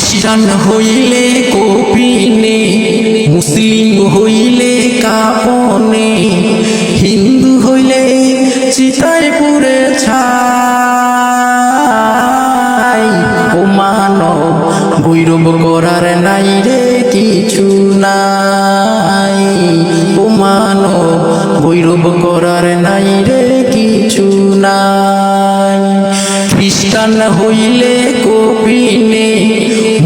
খ্রিস্টান হইলে কপিনে মুসলিম হইলে কাপনে হিন্দু হইলে চিতায় পুরে ছাই। ও মানব গৈরব করার নাই রে কিছু নাই। ও মানব গৈরব করার নাই রে কিছু নাই। খ্রিস্টান হইলে কপিনে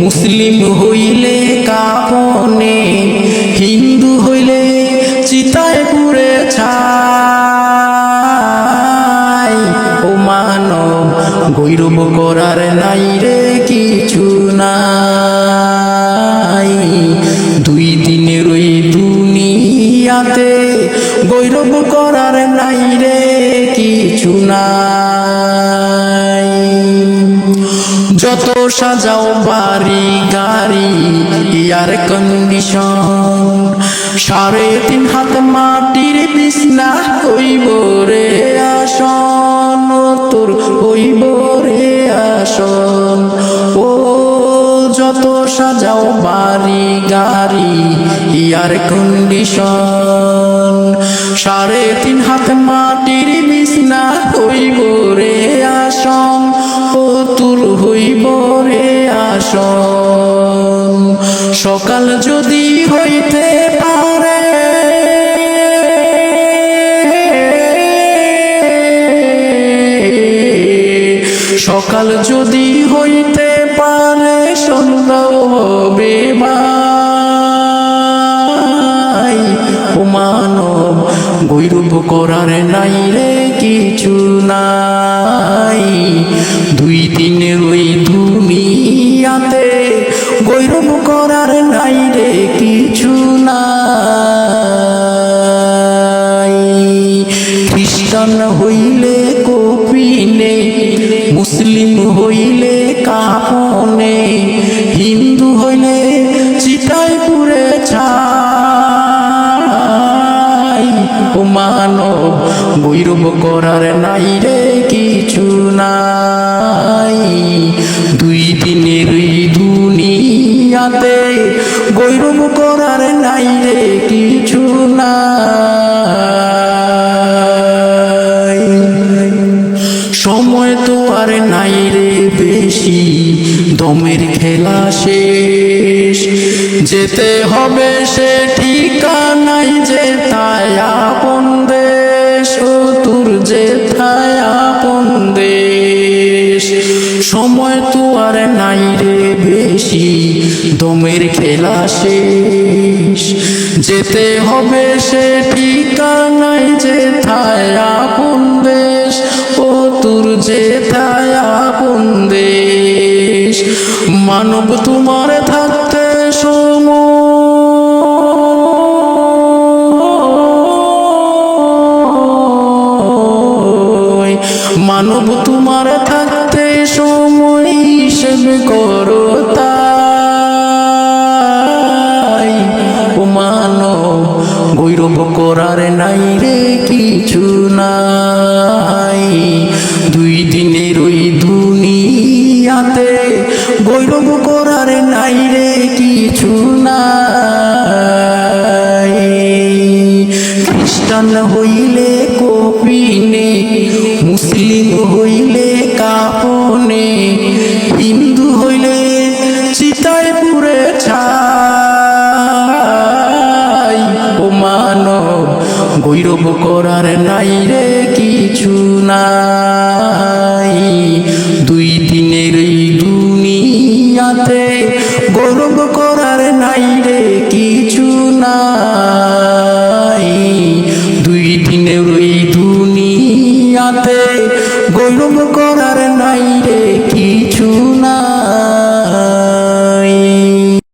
মুসলিম হইলে কাপনে, হিন্দু হইলে চিতায় পুরে ছাই। ও মানব, গৈরব করার নাই রে কিছু নাই। দুই দিনের ওই দুনিয়াতে গৈরব করার নাই রে কিছু নাই। যত সাজাও বাড়ি, গাড়ি এয়ার কন্ডিশন সাড়ে তিন হাত মাটির বিছনা হইব রে আসন তোর হইব রে আসন। ও, যত সাজাও বাড়ি, গাড়ি এয়ার কন্ডিশন সাড়ে তিন হাত মাটির বিছনা সকাল যদি হইতে পারে, সকাল যদি হইতে পারে সন্ধ্যাও হবে ভাই মানব গৈরব করার নাই রে কিছু নাই। দুই দিনের ওই দুনিয়াতে গৈরব করার নাই রে কিছু নাই। খ্রিস্টান হইলে কপিনে, মুসলিম হইলে কাপনে হিন্দু হইলে চিতায় পুরে ছাই। ও মানব, গৈরব করার নাই রে কিছু নাই। দুই দিনের ওই দুনিয়াতে গৈরব করার নাই রে, কিছু না সময় তো আর নাই রে বেশি, দমের খেলা শেষ। যেতে হবে সে ঠিকানাই সময় তো আর নাই রে বেশি। দমের খেলা শেষ। যেতে হবে সে ঠিকানাই যে তাই আপন দেশ। ও তোর যে তাই আপন দেশ। মানব তোমার থাকতে সময়। মানব তোমার থাকতে সময় হিসেবে করো তাই। ও মানব গৈরব করার নাই রে কিছু নাই। দুই দিনের ওই দুনিয়াতে গৈরব করার নাই রে কিছু নাই। খ্রিস্টান হইলে হিন্দু হইলে চিতায় পুরে ছাই। ও মানব, গৈরব করার নাই রে কিছু নাই। দুই দিনের এই দুনিয়াতে গৌরব করার নাই রে কিছু নাই। দুই দিনের ওই দুনিয়াতে গৌরব করার নাই রে